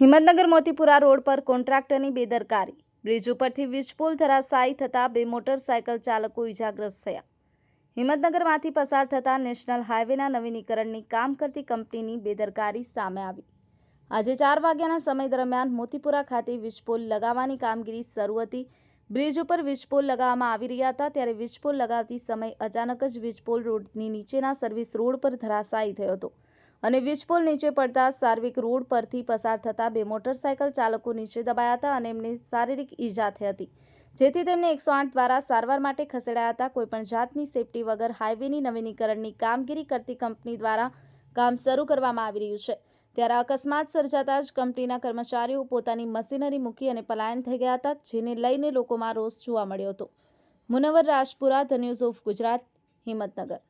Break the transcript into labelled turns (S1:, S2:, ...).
S1: Himmatnagar Motipura road પર કોન્ટ્રાક્ટરની બેદરકારી. Bridge ઉપરથી વીજપોલ ધરાશાયી થતાં બે મોટરસાયકલ ચાલકો ઇજાગ્રસ્ત થયા. હિંમતનગરમાંથી પસાર થતા નેશનલ હાઇવેના નવીનીકરણની કામ કરતી કંપનીની બેદરકારી સામે આવી. આજે ચાર વાગ્યાના સમય દરમિયાન મોતીપુરા ખાતે વીજપોલ લગાવવાની કામગીરી શરૂ હતી. બ્રિજ ઉપર વીજપોલ લગાવવામાં આવી રહ્યા હતા ત્યારે વીજપોલ લગાવતી સમય અચાનક જ વીજપોલ રોડની નીચેના સર્વિસ રોડ પર ધરાશાયી થયો હતો. અને વીજપોલ નીચે પડતા સાર્વિક રોડ પરથી પસાર થતા બે મોટરસાયકલ ચાલકો નીચે દબાયા હતા અને એમને શારીરિક ઈજા થઈ હતી. જેથી તેમને એકસો આઠ દ્વારા સારવાર માટે ખસેડાયા હતા. કોઈપણ જાતની સેફટી વગર હાઈવેની નવીનીકરણની કામગીરી કરતી કંપની દ્વારા કામ શરૂ કરવામાં આવી રહ્યું છે. ત્યારે અકસ્માત સર્જાતા જ કંપનીના કર્મચારીઓ પોતાની મશીનરી મૂકી અને પલાયન થઈ ગયા હતા, જેને લઈને લોકોમાં રોષ જોવા મળ્યો હતો. Munawar Rajpura, the news of Gujarat, Himmatnagar.